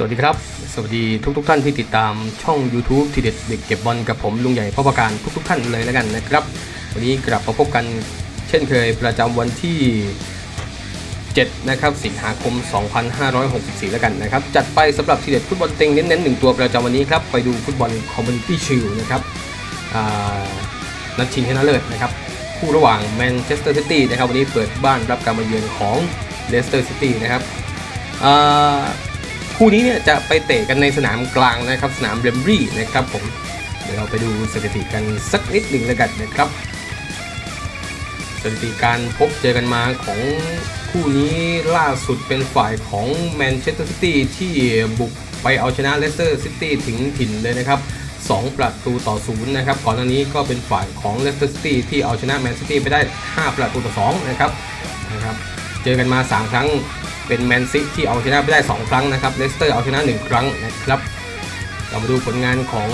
สวัสดีครับ สวัสดีทุกทท่านที่ติดตามช่อง YouTube ที่เด็ดเด็กเก็บบอลกับผมลุงใหญ่พ่อประการทุกๆท่านเลยแล้วกันนะครับ วันนี้กลับมาพบกันเช่นเคยประจำวันที่ 7 นะครับ สิงหาคม 2564 แล้วกันนะครับ จัดไปสำหรับทีเด็ดฟุตบอลเต็งเน้นๆหนึ่งตัวประจำวันนี้ครับ ไปดูฟุตบอลคอมมูนิตี้ชิลนะครับนัดชิงชนะเลิศนะครับ คู่ระหว่างแมนเชสเตอร์ซิตี้นะครับวันนี้เปิดบ้านรับการมาเยือนของเลสเตอร์ซิตี้นะครับ คู่นี้เนี่ยจะไปเตะกันในสนามกลางนะครับ สนามเบมบรีนะครับผมเดี๋ยวเราไปดูสถิติกันสักนิดหนึ่งแล้วกันนะครับสถิติการพบเจอกันมาของคู่นี้ล่าสุดเป็นฝ่ายของแมนเชสเตอร์ซิตี้ที่บุกไปเอาชนะเลสเตอร์ซิตี้ถึงถิ่นเลยนะครับ2ประตูต่อศูนย์นะครับก่อนหน้านี้ก็เป็นฝ่ายของเลสเตอร์ซิตี้ที่เอาชนะแมนซิตี้ไปได้ 5 ประตูต่อ2นะครับนะครับ เจอกันมา 3 ครั้ง เป็นแมนซิที่เอาชนะไปได้ 2 ครั้งนะครับเลสเตอร์เอาชนะ 1 ครั้งนะครับเรามาดูผลงานของ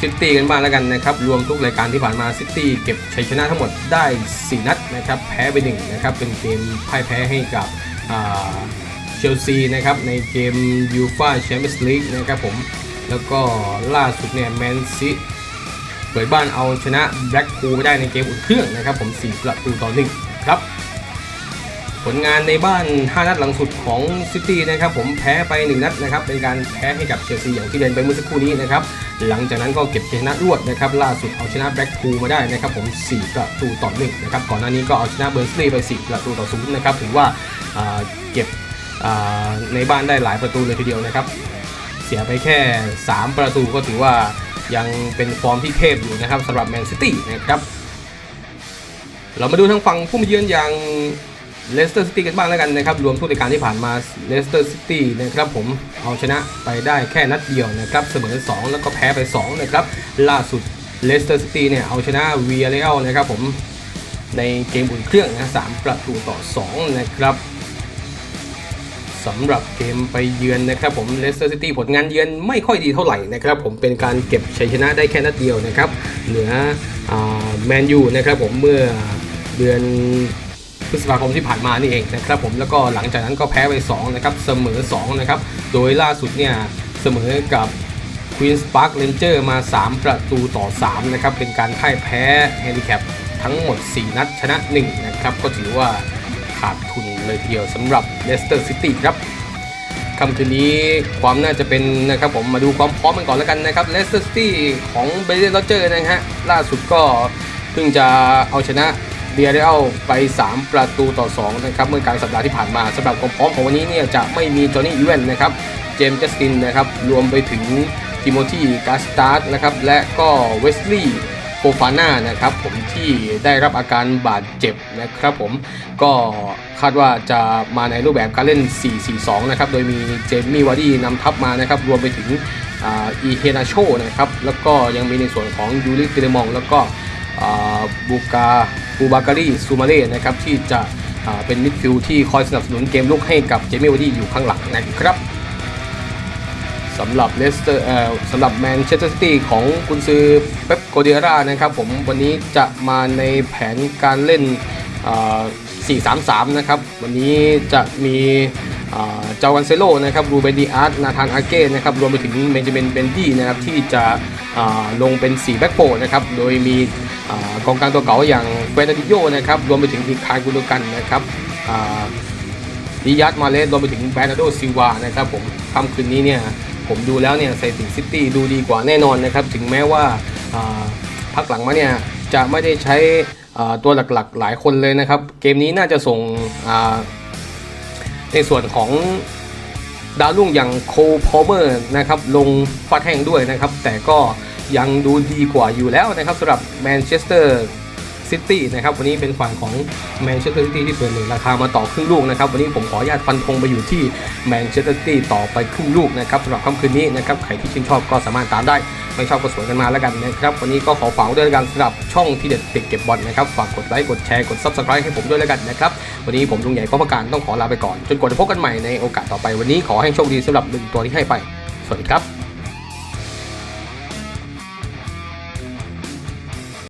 ซิตี้กันบ้างแล้วกันนะครับ รวมทุกรายการที่ผ่านมาซิตี้เก็บชัยชนะทั้งหมดได้ 4 นัดนะครับ แพ้ไป1นะครับ เป็นเกมพ่ายแพ้ให้กับเชลซีนะครับ ในเกมยูฟาแชมเปี้ยนส์ลีกนะครับผม แล้วก็ล่าสุดเนี่ยแมนซิเปิดบ้านเอาชนะแบล็กพูลไม่ได้ในเกมอุ่นเครื่องนะครับผม 4 ประตูต่อ1ครับ ผลงานในบ้าน 5 นัดหลังสุดของซิตี้นะครับผมแพ้ไป1นัดนะครับเป็นการแพ้ให้กับเชลซีอย่างที่เรียนไปเมื่อสักครู่นี้นะครับหลังจากนั้นก็เก็บชนะรวดนะครับล่าสุดเอาชนะแบล็กพูลมาได้นะครับผม 4 ประตูต่อ1นะครับก่อนหน้านี้ก็เอาชนะเบอร์นสลีย์ไป 4 ประตูต่อ0นะครับถือว่าเก็บในบ้านได้หลายประตูเลยทีเดียวนะครับเสียไปแค่ 3 ประตูก็ถือว่ายังเป็นฟอร์มที่เทพอยู่นะครับสำหรับแมนซิตี้นะครับเรามาดูทางฝั่งผู้มาเยือนอย่าง เลสเตอร์ซิตี้กันบ้างแล้วกันนะครับ รวมทุกรายการที่ผ่านมาเลสเตอร์ซิตี้นะครับผมเอาชนะไปได้แค่นัดเดียวนะครับ เสมอ 2 แล้วก็แพ้ไป 2 นะครับ ล่าสุดเลสเตอร์ซิตี้เนี่ยเอาชนะวีเอเรลนะครับผมในเกมอุ่นเครื่องนะสามประตูต่อ 2 นะครับสำหรับเกมไปเยือนนะครับผมเลสเตอร์ซิตี้ผลงานเยือนไม่ค่อยดีเท่าไหร่นะครับผมเป็นการเก็บชัยชนะได้แค่นัดเดียวนะครับ เหนือแมนยูนะครับผมเมื่อเดือน พฤษภาคมที่ผ่านมานี่เองนะครับผมแล้วก็หลังจากนั้นก็แพ้ไป2นะครับเสมอ2นะครับโดยล่าสุดเนี่ยเสมอกับ Queen's Park Ranger มา 3 ประตูต่อ 3 นะครับ เป็นการพ่ายแพ้แฮนดิแคปทั้งหมด 4 นัดชนะ 1 นะครับ ก็ถือว่าขาดทุนเลยทีเดียวสำหรับเลสเตอร์ซิตี้ครับคำคืนนี้ความน่าจะเป็นนะครับผมมาดูความพร้อมกันก่อนแล้วกันนะครับเลสเตอร์ซิตี้ของเบรเดนโรเจอร์นะฮะล่าสุดก็เพิ่งจะเอาชนะ เบียร์เรอัลไป 3 ประตูต่อ2นะครับเมื่อกลางสัปดาห์ที่ผ่านมาสำหรับความพร้อมของวันนี้เนี่ยจะไม่มีจอห์นนี่อีเวนนะครับเจมส์จัสตินนะครับรวมไปถึงทิโมธีกาสตาร์ดนะครับและก็เวสลีย์โฟฟาน่านะครับผมที่ได้รับอาการบาดเจ็บนะครับผมก็คาดว่าจะมาในรูปแบบการเล่น 4-4-2 นะครับโดยมีเจมี่วาร์ดี้นำทัพมานะครับรวมไปถึงอีเฮนาโชนะครับแล้วก็ยังมีในส่วนของยูริเกเรมอง แล้วก็ บูกาบูบาการีซูมาเล่นะครับที่จะเป็นมิดฟิลด์ที่คอยสนับสนุนเกมลุกให้กับเจมี่วาร์ดี้อยู่ข้างหลังนะครับสำหรับเลสเตอร์สำหรับแมนเชสเตอร์ซิตี้ของกุนซือเป๊ปโกเดียร่านะครับผมวันนี้จะมาในแผนการเล่น 4-3-3 นะครับ วันนี้จะมีเอ่อเจาวันเซโลนะครับรูเบนดีอาร์ตนาธานอาเก้นะครับรวมไปถึงเบนจามินเบนดี้นะครับที่จะลงเป็น 4 แบ็คโฟนะครับโดยมี กองกลางตัวเก่าอย่างเฟรนดิโยนะครับรวมไปถึงทีคายกุลกันนะครับดิยัตมาเลสรวมไปถึงแบรนาโดซิลวานะครับผมค่ำคืนนี้เนี่ยผมดูแล้วเนี่ยสถิติซิตี้ดูดีกว่าแน่นอนนะครับถึงแม้ว่าพักหลังมาเนี่ยจะไม่ได้ใช้ตัวหลักๆหลายคนเลยนะครับ เกมนี้น่าจะส่งในส่วนของดาวรุ่งอย่างโคพอเมอร์นะครับลงฟาดแห้งด้วยนะครับ แต่ก็ ยังดูดีกว่าอยู่แล้วนะครับสำหรับแมนเชสเตอร์ซิตี้นะครับวันนี้เป็นฝ่ายของแมนเชสเตอร์ซิตี้ที่เปิดหนึ่งราคามาต่อครึ่งลูกนะครับวันนี้ผมขออนุญาตฟันธงไปอยู่ที่แมนเชสเตอร์ซิตี้ต่อไปครึ่งลูกนะครับสำหรับค่ำคืนนี้นะครับใครที่ชื่นชอบก็สามารถตามได้ ไม่ชอบก็สวนกันมาแล้วกันนะครับวันนี้ก็ขอฝากด้วยกันสำหรับช่องที่เด็ดเด็กเก็บบอลนะครับฝากกดไลค์กดแชร์กด subscribe ให้ผมด้วยแล้วกันนะครับวันนี้ผมลุงใหญ่ป้อมประการต้องขอลาไปก่อน จนกว่าจะพบกันใหม่ในโอกาสต่อไปวันนี้ขอให้โชคดีสำหรับหนึ่งตัวที่ให้ไป สวัสดีครับ